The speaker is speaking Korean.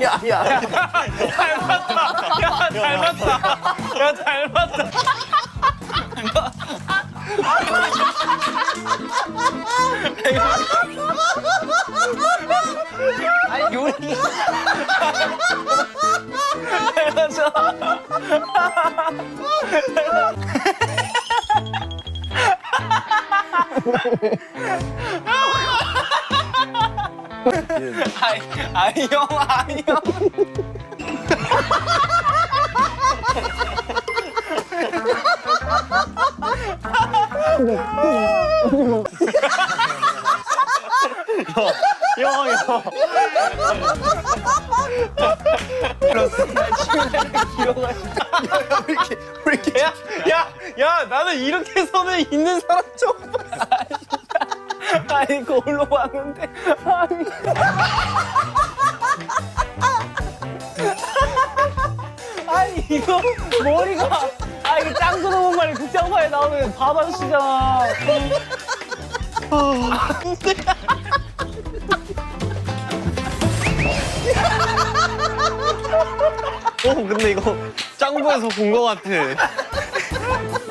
야야야. 닮았다. 야 닮았다. 야 닮았다. 아니 요리. 아이 아이 형 아이 형. 형 형. 야, 야, 야, 나는 이렇게 손에 있는 사람 처음 봤어. 아니 거울로 봤는데 아니. 아니 이거 머리가 아 이거 짱구 너무 말이 국장파에 나오는 밥 아저씨잖아. 어, 근데 이거 짱구에서 본 거 같아.